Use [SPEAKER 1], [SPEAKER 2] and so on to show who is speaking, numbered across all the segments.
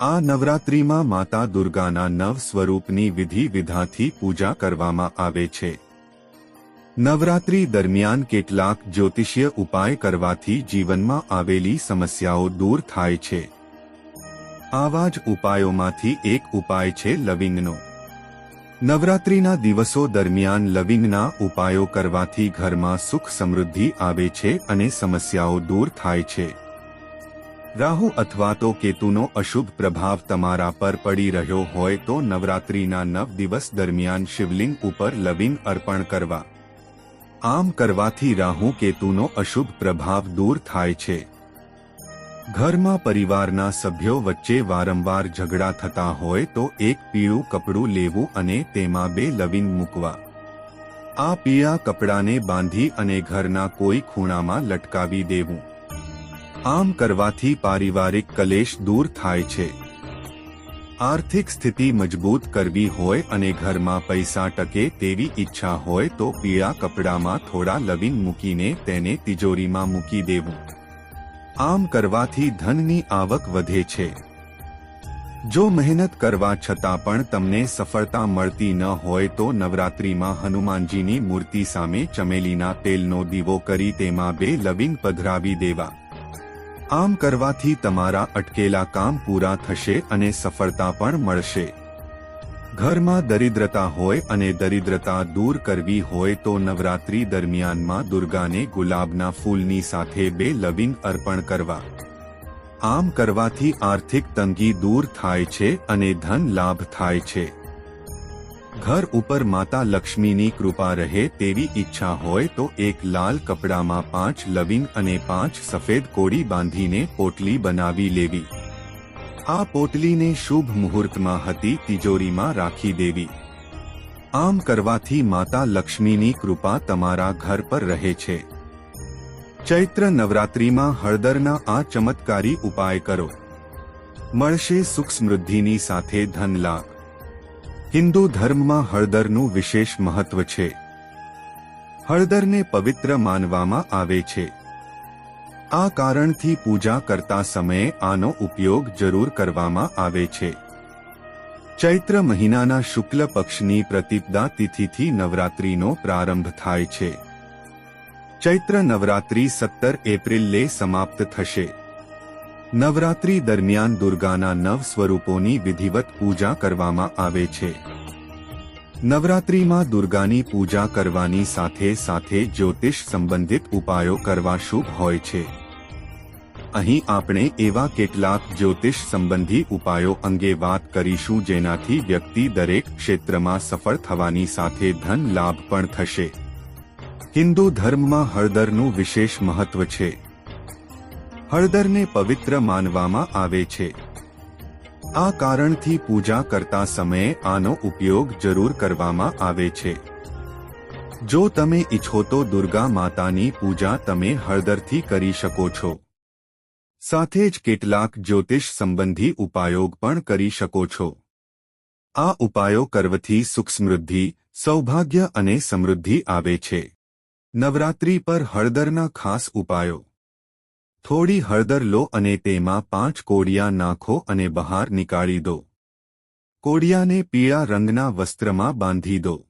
[SPEAKER 1] આ નવરાત્રિમાં માતા દુર્ગાના નવ સ્વરૂપની વિધિ વિધાથી પૂજા કરવામાં આવે છે. નવરાત્રી દરમિયાન કેટલાક જ્યોતિષીય ઉપાય કરવાથી જીવનમાં આવેલી સમસ્યાઓ દૂર થાય છે. આવા જ ઉપાયોમાંથી એક ઉપાય છે લવિંગનો. નવરાત્રિના દિવસો દરમિયાન લવિંગના ઉપાયો કરવાથી ઘરમાં સુખ સમૃદ્ધિ આવે છે અને સમસ્યાઓ દૂર થાય છે. રાહુ અથવા તો કેતુનો અશુભ પ્રભાવ તમારા પર પડી રહ્યો હોય તો નવરાત્રિના નવ દિવસ દરમિયાન શિવલિંગ ઉપર લવિંગ અર્પણ કરવા. આમ કરવાથી રાહુ કેતુનો અશુભ પ્રભાવ દૂર થાય છે. ઘરમાં પરિવારના સભ્યો વચ્ચે વારંવાર ઝઘડા થતા હોય તો એક પીળું કપડું લેવું અને તેમાં બે લવિંગ મૂકવા. આ પીળા કપડાને બાંધી અને ઘરના કોઈ ખૂણામાં લટકાવી દેવું. આમ કરવાથી પારિવારિક કલેશ દૂર થાય છે. આર્થિક સ્થિતિ મજબૂત કરવી હોય અને ઘરમાં પૈસા ટકે તેવી ઈચ્છા હોય તો પીળા કપડામાં થોડા લવિંગ મૂકીને તેને તિજોરીમાં મૂકી દેવું. આમ કરવાથી ધનની આવક વધે છે. જો મહેનત કરવા છતાં પણ તમને સફળતા મળતી ન હોય તો નવરાત્રિમાં હનુમાનજીની મૂર્તિ સામે ચમેલીના તેલનો દીવો કરી તેમાં બે લવિંગ પધરાવી દેવા. આમ કરવાથી તમારા અટકેલા કામ પૂરા થશે અને સફળતા પણ મળશે. ઘરમાં દરિદ્રતા હોય અને દરિદ્રતા દૂર કરવી હોય તો નવરાત્રી દરમિયાનમાં દુર્ગાને ગુલાબના ફૂલની સાથે બે લવિંગ અર્પણ કરવા. આમ કરવાથી આર્થિક તંગી દૂર થાય છે અને ધન લાભ થાય છે. ઘર ઉપર માતા લક્ષ્મીની કૃપા રહે તેવી ઈચ્છા હોય તો એક લાલ કપડામાં પાંચ લવિંગ અને પાંચ સફેદ કોડી બાંધીને પોટલી બનાવી લેવી. આ પોટલીને શુભ મુહૂર્તમાં હતી તિજોરીમાં રાખી દેવી. આમ કરવાથી માતા લક્ષ્મીની કૃપા તમારા ઘર પર રહે છે. ચૈત્ર નવરાત્રિમાં હળદરના આ ચમત્કારી ઉપાય કરો. મળશે સુખ સમૃદ્ધિની સાથે ધન લાભ હિન્દુ ધર્મમાં હળદરનું વિશેષ મહત્વ છે. હળદરને પવિત્ર માનવામાં આવે છે. આ કારણથી પૂજા કરતા સમયે આનો ઉપયોગ જરૂર કરવામાં આવે છે. ચૈત્ર મહિનાના શુક્લ પક્ષની પ્રતિપદા તિથિથી નવરાત્રીનો પ્રારંભ થાય છે. ચૈત્ર નવરાત્રી સત્તર એપ્રિલે સમાપ્ત થશે. નવરાત્રી દરમિયાન દુર્ગાના નવ સ્વરૂપોની વિધિવત પૂજા કરવામાં આવે છે. નવરાત્રીમાં દુર્ગાની પૂજા કરવાની સાથે સાથે જ્યોતિષ સંબંધિત ઉપાયો કરવા શુભ હોય છે. અહીં આપણે એવા કેટલાક જ્યોતિષ સંબંધી ઉપાયો અંગે વાત કરીશું જેનાથી વ્યક્તિ દરેક ક્ષેત્રમાં સફળ થવાની સાથે ધન લાભ પણ થશે. હિન્દુ ધર્મમાં હળદરનું વિશેષ મહત્વ છે. હળદરને પવિત્ર માનવામાં આવે છે. આ કારણથી પૂજા કરતા સમયે આનો ઉપયોગ જરૂર કરવામાં આવે છે. જો તમે ઈચ્છો તો દુર્ગા માતાની પૂજા તમે હળદરથી કરી શકો છો. સાથે જ કેટલાક જ્યોતિષ સંબંધી ઉપાયોગ પણ કરી શકો છો. આ ઉપાયો કરવાથી સુખ સમૃદ્ધિ સૌભાગ્ય અને સમૃદ્ધિ આવે છે. નવરાત્રી પર હળદરના ખાસ ઉપાયો. થોડી હળદર લો અને તેમાં પાંચ કોડિયા નાખો અને બહાર નીકાળી દો. કોડિયાને પીળા રંગના વસ્ત્રમાં બાંધી દો.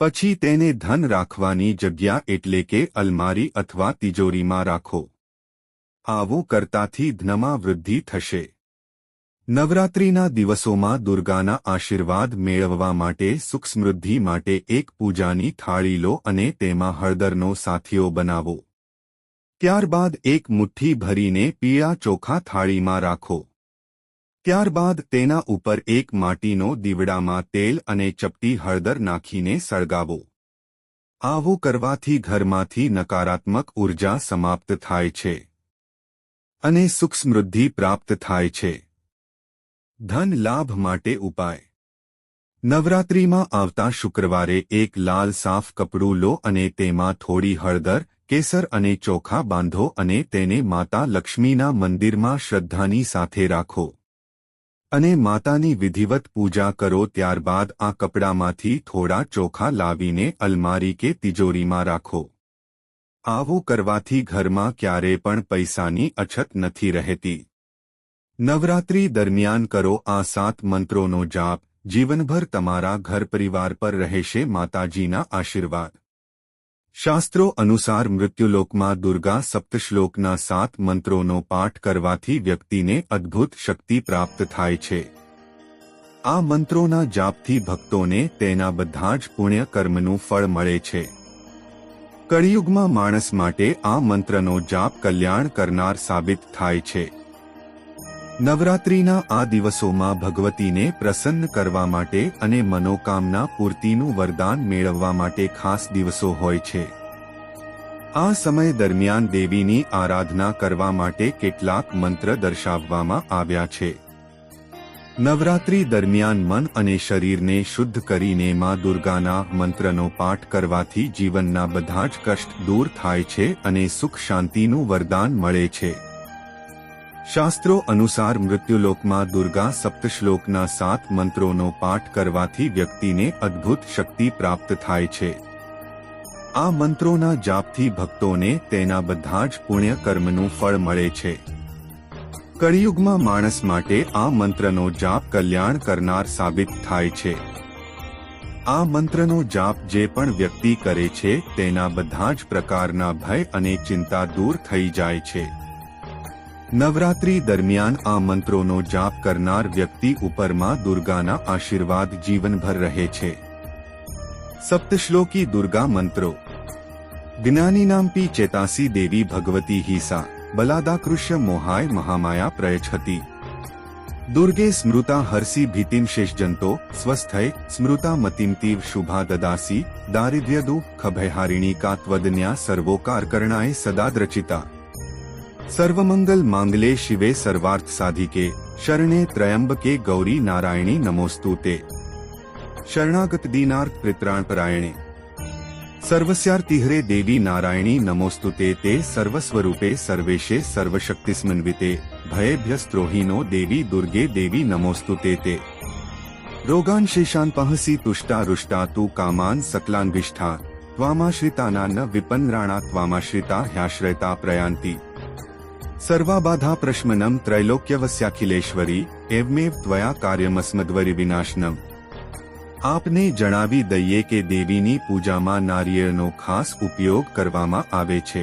[SPEAKER 1] પછી તેને ધન રાખવાની જગ્યા એટલે કે અલમારી અથવા તિજોરીમાં રાખો. આવું કરતાથી ધનમાં વૃદ્ધિ થશે. નવરાત્રિના દિવસોમાં દુર્ગાના આશીર્વાદ મેળવવા માટે સુખ માટે એક પૂજાની થાળી લો અને તેમાં હળદરનો સાથીઓ બનાવો. ત્યારબાદ એક મુઠ્ઠી ભરીને પીળા ચોખા થાળીમાં રાખો. ત્યારબાદ તેના ઉપર એક માટીનો દીવડામાં તેલ અને ચપટી હળદર નાખીને સળગાવો. આવું કરવાથી ઘરમાંથી નકારાત્મક ઊર્જા સમાપ્ત થાય છે. અને સુખ પ્રાપ્ત થાય છે. ધન લાભ માટે ઉપાય. નવરાત્રિમાં આવતા શુક્રવારે એક લાલ સાફ કપડું લો અને તેમાં થોડી હળદર કેસર અને ચોખા બાંધો અને તેને માતા લક્ષ્મીના મંદિરમાં શ્રદ્ધાની સાથે રાખો. અને માતાની વિધિવત પૂજા કરો ત્યારબાદ આ કપડામાંથી થોડા ચોખા લાવીને અલમારી કે તિજોરીમાં રાખો. આવું કરવાથી ઘરમાં ક્યારે પણ પૈસાની અછત નથી રહેતી. નવરાત્રી દરમિયાન કરો આ સાત મંત્રોનો જાપ. જીવનભર તમારા ઘર પરિવાર પર રહેશે માતાજીના આશીર્વાદ. શાસ્ત્રો અનુસાર મૃત્યુલોકમાં દુર્ગા સપ્તશ્લોકના સાત મંત્રોનો પાઠ કરવાથી વ્યક્તિને અદ્ભુત શક્તિ પ્રાપ્ત થાય છે. આ મંત્રોના જાપથી ભક્તોને તેના બધા જ પુણ્ય કર્મનું ફળ મળે છે. કળિયુગમાં માણસ માટે આ મંત્રનો જાપ કલ્યાણ કરનાર સાબિત થાય છે. નવરાત્રિના આ દિવસોમાં ભગવતીને પ્રસન્ન કરવા માટે અને મનોકામના પૂર્તિનું વરદાન મેળવવા માટે ખાસ દિવસો હોય છે. આ સમય દરમિયાન દેવીની આરાધના કરવા માટે કેટલાક મંત્ર દર્શાવવામાં આવ્યા છે. નવરાત્રી દરમિયાન મન અને શરીરને શુદ્ધ કરીને માં દુર્ગાના મંત્રનો પાઠ કરવાથી જીવનના બધા જ કષ્ટ દૂર થાય છે અને સુખ શાંતિનું વરદાન મળે છે. શાસ્ત્રો અનુસાર મૃત્યુલોકમાં દુર્ગા સપ્તશ્લોકના સાત મંત્રોનો પાઠ કરવાથી વ્યક્તિને અદ્ભુત શક્તિ પ્રાપ્ત થાય છે. આ મંત્રોના જાપથી ભક્તોને તેના બધા જ પુણ્ય કર્મનું ફળ મળે છે. કળિયુગમાં માણસ માટે આ મંત્રનો જાપ કલ્યાણ કરનાર સાબિત થાય છે. આ મંત્રનો જાપ જે પણ વ્યક્તિ કરે છે, તેના બધા જ પ્રકારના ભય અને ચિંતા દૂર થઈ જાય છે. નવરાત્રી દરમિયાન આ મંત્રોનો જાપ કરનાર વ્યક્તિ ઉપરમાં દુર્ગાના આશીર્વાદ જીવનભર રહે છે. સપ્તશ્લોકી દુર્ગા મંત્રો. જ્ઞાનીનામ્પી ચેતાસી દેવી ભગવતી હિસા, બલાદાકૃષ્ય મોહાય મહામાયા પ્રયચ્છતી. દુર્ગે સ્મૃતા હર્ષી ભીતિમ શેષજંતો, સ્વસ્થય, સ્મૃતા મતિમતીવ શુભા દદાસી દારિદ્ર્યદુ ખભયહારિણી કાત્વદન્યા સર્વોકાર કરણાય સદા દ્રચિતા. સર્વમંગલ માંગલે શિવે સર્વાર્થ સાધિકે, શરણે ત્રયંબકે ગૌરી નારાયણી નમોસ્તુ તે શરણાગત દીનાર્થ પ્રિત્રાણપરાયણે સર્વસ્યાર્તિહરે દેવી નારાયણી નમોસ્તુ તે તે સર્વસ્વરૂપે સર્વેશે સર્વશક્તિસ્મન્વિતે ભયેભ્યસ્ત્રોહિનો દેવી દુર્ગે દેવી નમોસ્તુ તે. તે રોગાન શેષાન પહસી તુષ્ટા રુષ્ટા તુ કામાન સકલાન્વિષ્ઠા ત્વામાશ્રિતાના ન વિપન્રાણા ત્વામાશ્રિતા હ્યાશ્રયતા પ્રયાંતિ સર્વાબાધા પ્રશ્મનમ ત્રૈલોક્યવસ્યાખિલેશ્વરી એવમેવ ત્વયા કાર્યમસ્મદ્વરી વિનાશનમ આપને જણાવી દઈએ કે દેવીની પૂજામાં નારિયેળનો ખાસ ઉપયોગ કરવામાં આવે છે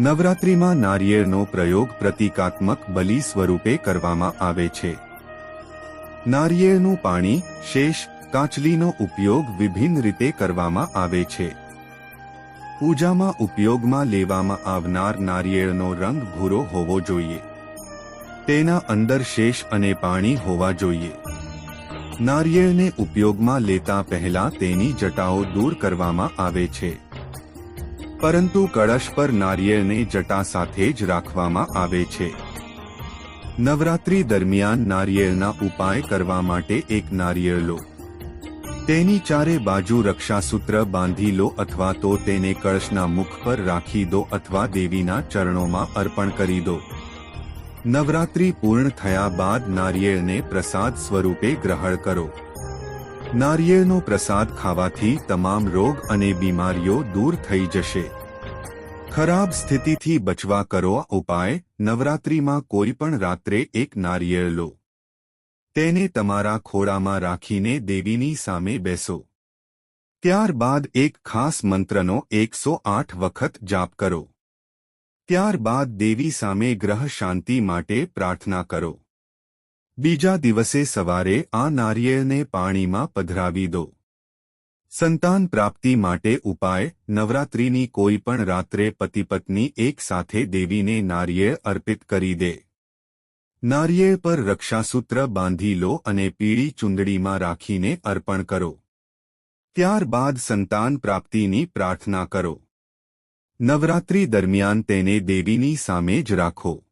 [SPEAKER 1] નવરાત્રિમાં નારિયેળનો પ્રયોગ પ્રતિકાત્મક બલિ સ્વરૂપે કરવામાં આવે છે નારિયેળનું પાણી શેષ કાચલીનો ઉપયોગ વિભિન્ન રીતે કરવામાં આવે છે પૂજામાં ઉપયોગમાં લેવામાં આવનાર નારિયેળનો રંગ ભૂરો હોવો જોઈએ. તેના અંદર શેષ અને પાણી હોવા જોઈએ. નારિયેળને ઉપયોગમાં લેતા પહેલા તેની જટાઓ દૂર કરવામાં આવે છે. પરંતુ કળશ પર નારિયેળને જટા સાથે જ રાખવામાં આવે છે. નવરાત્રી દરમિયાન નારિયેળના ઉપાય કરવા માટે એક નારિયેળ લો તેની ચારે બાજુ રક્ષાસૂત્ર બાંધી લો અથવા તો તેને કળશના મુખ પર રાખી દો અથવા દેવીના ચરણોમાં અર્પણ કરી દો. નવરાત્રી પૂર્ણ થયા બાદ નારિયેળને પ્રસાદ સ્વરૂપે ગ્રહણ કરો. નારિયેળનો પ્રસાદ ખાવાથી તમામ રોગ અને બીમારીઓ દૂર થઈ જશે. ખરાબ સ્થિતિથી બચવા કરો ઉપાય. નવરાત્રીમાં કોઈ પણ રાત્રે એક નારિયેળ લો. તેને તમારા ખોળામાં રાખીને દેવીની સામે બેસો. ત્યારબાદ એક ખાસ મંત્રનો એકસો આઠ વખત જાપ કરો. ત્યારબાદ દેવી સામે ગ્રહ શાંતિ માટે પ્રાર્થના કરો. બીજા દિવસે સવારે આ નારિયેળને પાણીમાં પધરાવી દો. સંતાન પ્રાપ્તિ માટે ઉપાય, નવરાત્રિની કોઈ પણ રાત્રે પતિપત્ની એક સાથે દેવીને નારિયેળ અર્પિત કરી દે. નારિયેળ પર રક્ષાસૂત્ર બાંધી લો અને પીળી ચુંદડીમાં રાખીને અર્પણ કરો. ત્યારબાદ સંતાન પ્રાપ્તિની પ્રાર્થના કરો. નવરાત્રી દરમિયાન તેને દેવીની સામે જ રાખો.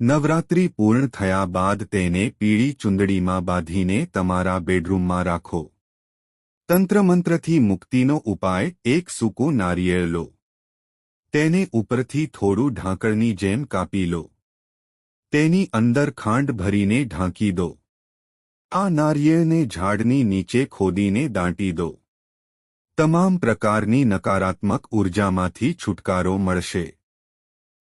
[SPEAKER 1] નવરાત્રી પૂર્ણ થયા બાદ તેને પીળી ચુંદડીમાં બાંધીને તમારા બેડરૂમમાં રાખો. તંત્રમંત્રથી મુક્તિનો ઉપાય, એક સૂકું નારિયેળ લો. તેને ઉપરથી થોડું ઢાંકણની જેમ કાપી લો. તેની અંદર ખાંડ ભરીને ઢાંકી દો. આ નારિયેળને ઝાડની નીચે ખોદીને દાંટી દો. તમામ પ્રકારની નકારાત્મક ઉર્જામાંથી છુટકારો મળશે.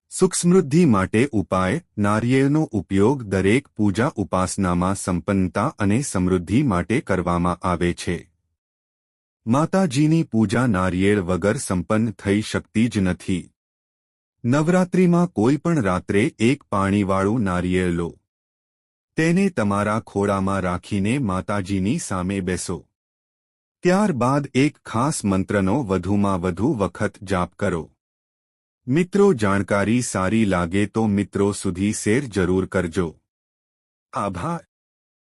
[SPEAKER 1] સુખસમૃદ્ધિ માટે ઉપાય, નારિયેળનો ઉપયોગ દરેક પૂજા ઉપાસનામાં સંપન્નતા અને સમૃદ્ધિ માટે કરવામાં આવે છે. માતાજીની પૂજા નારિયેળ વગર સંપન્ન થઈ શકતી જ નથી. નવરાત્રિમાં કોઈ પણ રાત્રે એક પાણીવાળું નારિયેળ લો. તેને તમારા ખોળામાં રાખીને માતાજીની સામે બેસો. ત્યારબાદ એક ખાસ મંત્રનો વધુમાં વધુ વખત જાપ કરો. મિત્રો, જાણકારી સારી લાગે તો મિત્રો સુધી શેર જરૂર કરજો. આભાર.